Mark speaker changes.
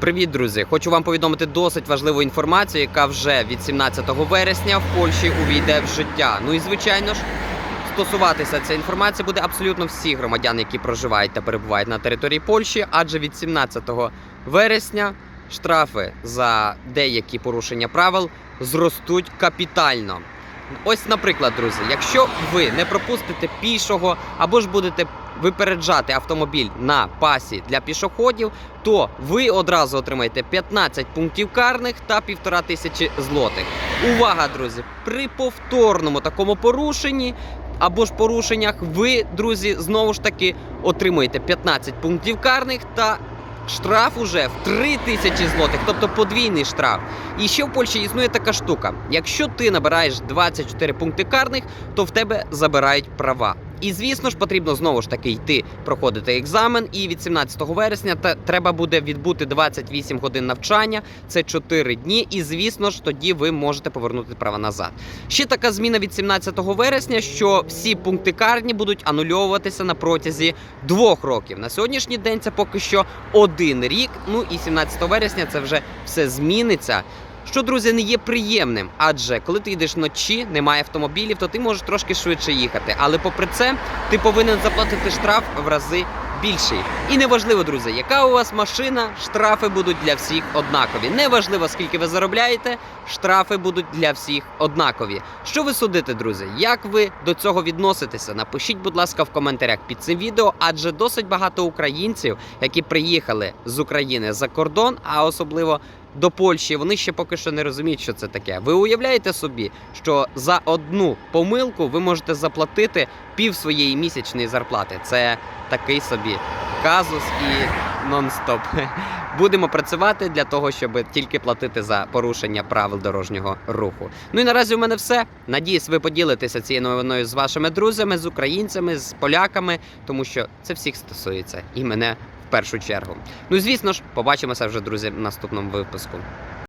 Speaker 1: Привіт, друзі! Хочу вам повідомити досить важливу інформацію, яка вже від 17 вересня в Польщі увійде в життя. Ну і звичайно ж, стосуватися ця інформація буде абсолютно всіх громадян, які проживають та перебувають на території Польщі, адже від 17 вересня штрафи за деякі порушення правил зростуть капітально. Ось, наприклад, друзі, якщо ви не пропустите пішого або ж будете випереджати автомобіль на пасі для пішоходів, то ви одразу отримаєте 15 пунктів карних та півтора тисячі злотих. Увага, друзі! При повторному такому порушенні або ж порушеннях, ви, друзі, знову ж таки отримуєте 15 пунктів карних та. Штраф уже в 3 тисячі злотих, тобто подвійний штраф. І ще в Польщі існує така штука: якщо ти набираєш 24 пункти карних, то в тебе забирають права. І звісно ж потрібно знову ж таки йти проходити екзамен. І від 17 вересня та треба буде відбути 28 годин навчання, це 4 дні. І звісно ж, тоді ви можете повернути права назад. Ще така зміна від 17 вересня, що всі пункти карні будуть анульовуватися на протязі двох років. На сьогоднішній день це поки що один рік. Ну і 17 вересня це вже все зміниться. Що, друзі, не є приємним, адже коли ти йдеш вночі, немає автомобілів, то ти можеш трошки швидше їхати. Але попри це, ти повинен заплатити штраф в рази більший. І неважливо, друзі, яка у вас машина, штрафи будуть для всіх однакові. Неважливо, скільки ви заробляєте, штрафи будуть для всіх однакові. Що ви судите, друзі? Як ви до цього відноситеся? Напишіть, будь ласка, в коментарях під цим відео, адже досить багато українців, які приїхали з України за кордон, а особливо до Польщі, вони ще поки що не розуміють, що це таке. Ви уявляєте собі, що за одну помилку ви можете заплатити пів своєї місячної зарплати. Це такий собі казус і нон-стоп. Будемо працювати для того, щоб тільки платити за порушення правил дорожнього руху. Ну і наразі у мене все. Надіюсь, ви поділитеся цією новиною з вашими друзями, з українцями, з поляками, тому що це всіх стосується і мене першу чергу. Ну звісно ж, побачимося вже, друзі, в наступному випуску.